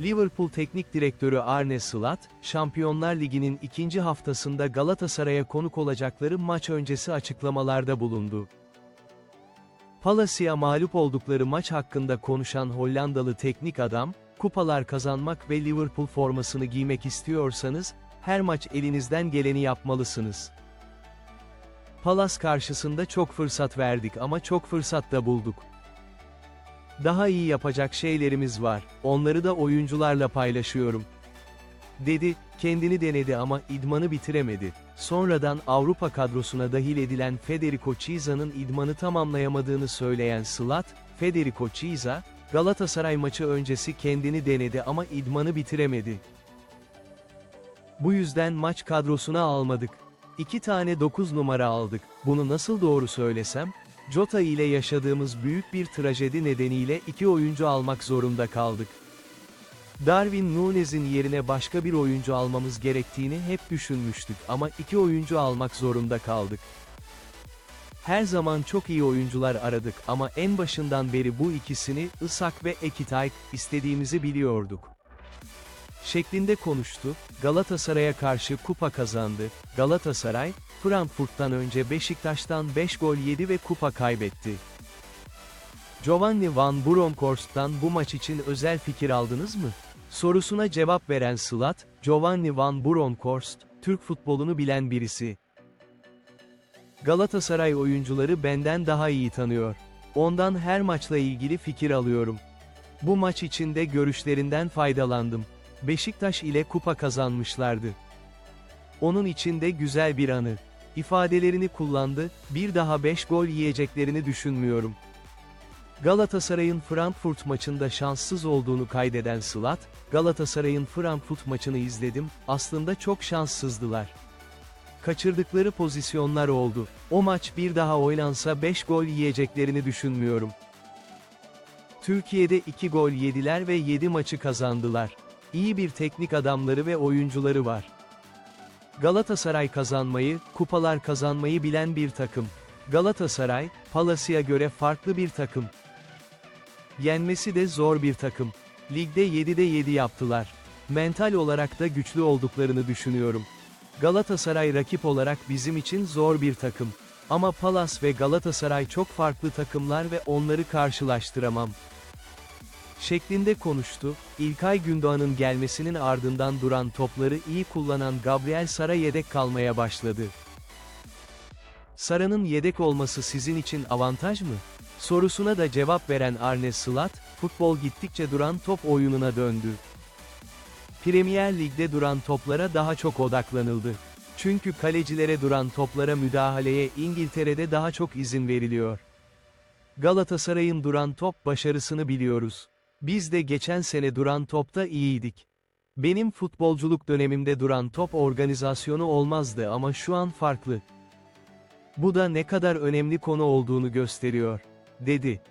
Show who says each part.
Speaker 1: Liverpool Teknik Direktörü Arne Slot, Şampiyonlar Ligi'nin ikinci haftasında Galatasaray'a konuk olacakları maç öncesi açıklamalarda bulundu. Palace'a mağlup oldukları maç hakkında konuşan Hollandalı teknik adam, kupalar kazanmak ve Liverpool formasını giymek istiyorsanız, her maç elinizden geleni yapmalısınız. Palace karşısında çok fırsat verdik ama çok fırsat da bulduk. Daha iyi yapacak şeylerimiz var, onları da oyuncularla paylaşıyorum. Dedi, kendini denedi ama idmanı bitiremedi. Sonradan Avrupa kadrosuna dahil edilen Federico Chiesa'nın idmanı tamamlayamadığını söyleyen Slat, Federico Chiesa, Galatasaray maçı öncesi kendini denedi ama idmanı bitiremedi. Bu yüzden maç kadrosuna almadık. İki tane 9 numara aldık. Bunu nasıl doğru söylesem? Jota ile yaşadığımız büyük bir trajedi nedeniyle iki oyuncu almak zorunda kaldık. Darwin Nunez'in yerine başka bir oyuncu almamız gerektiğini hep düşünmüştük ama iki oyuncu almak zorunda kaldık. Her zaman çok iyi oyuncular aradık ama en başından beri bu ikisini, Isak ve Ekitay, istediğimizi biliyorduk. Şeklinde konuştu, Galatasaray'a karşı kupa kazandı, Galatasaray, Frankfurt'tan önce Beşiktaş'tan 5 gol yedi ve kupa kaybetti. Giovanni Van Bronckhorst'tan bu maç için özel fikir aldınız mı? Sorusuna cevap veren Slat, Giovanni Van Bronckhorst, Türk futbolunu bilen birisi. Galatasaray oyuncuları benden daha iyi tanıyor. Ondan her maçla ilgili fikir alıyorum. Bu maç içinde görüşlerinden faydalandım. Beşiktaş ile kupa kazanmışlardı. Onun içinde güzel bir anı. İfadelerini kullandı, bir daha 5 gol yiyeceklerini düşünmüyorum. Galatasaray'ın Frankfurt maçında şanssız olduğunu kaydeden Slat, Galatasaray'ın Frankfurt maçını izledim, aslında çok şanssızdılar. Kaçırdıkları pozisyonlar oldu. O maç bir daha oynansa 5 gol yiyeceklerini düşünmüyorum. Türkiye'de 2 gol yediler ve 7 maçı kazandılar. İyi bir teknik adamları ve oyuncuları var. Galatasaray kazanmayı, kupalar kazanmayı bilen bir takım. Galatasaray, Palace'a göre farklı bir takım. Yenmesi de zor bir takım. Ligde 7'de 7 yaptılar. Mental olarak da güçlü olduklarını düşünüyorum. Galatasaray rakip olarak bizim için zor bir takım. Ama Palace ve Galatasaray çok farklı takımlar ve onları karşılaştıramam. Şeklinde konuştu, İlkay Gündoğan'ın gelmesinin ardından duran topları iyi kullanan Gabriel Sara yedek kalmaya başladı. Sara'nın yedek olması sizin için avantaj mı? Sorusuna da cevap veren Arne Slot, futbol gittikçe duran top oyununa döndü. Premier Lig'de duran toplara daha çok odaklanıldı. Çünkü kalecilere duran toplara müdahaleye İngiltere'de daha çok izin veriliyor. Galatasaray'ın duran top başarısını biliyoruz. Biz de geçen sene duran topta iyiydik. Benim futbolculuk dönemimde duran top organizasyonu olmazdı ama şu an farklı. Bu da ne kadar önemli konu olduğunu gösteriyor, dedi.